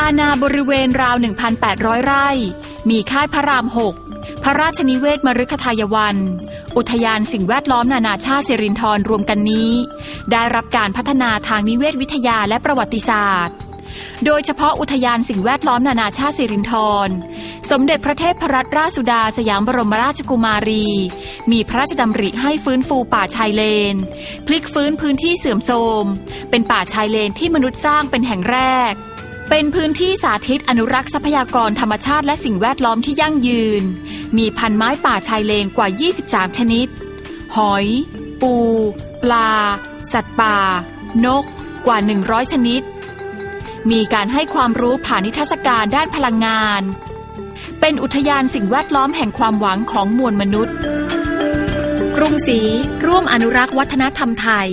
อาณาบริเวณราว 1,800 ไร่ มีค่ายพระราม6พระราชนิเวศมฤคทายวัน อุทยานสิ่งแวดล้อมนานาชาติสิรินธรรวมกันนี้ ได้รับการพัฒนาทางนิเวศวิทยาและประวัติศาสตร์ โดยเฉพาะอุทยานสิ่งแวดล้อมนานาชาติสิรินธรสมเด็จพระเทพรัตนราชสุดาสยามบรมราชกุมารี มีพระราชดำริให้ฟื้นฟูป่าชายเลน พลิกฟื้นพื้นที่เสื่อมโทรม เป็นป่าชายเลนที่มนุษย์สร้างเป็นแห่งแรก เป็นพื้นที่สาธิตอนุรักษ์ทรัพยากรธรรมชาติและสิ่งแวดล้อมที่ยั่งยืน มีพันไม้ป่าชายเลนกว่า 23 ชนิด หอย ปู ปลา สัตว์ป่า นก กว่า 100 ชนิด มีการให้ความรู้ผ่านนิทรรศการด้านพลังงาน เป็นอุทยานสิ่งแวดล้อมแห่งความหวังของมวลมนุษย์ กรุงศรีร่วมอนุรักษ์วัฒนธรรมไทย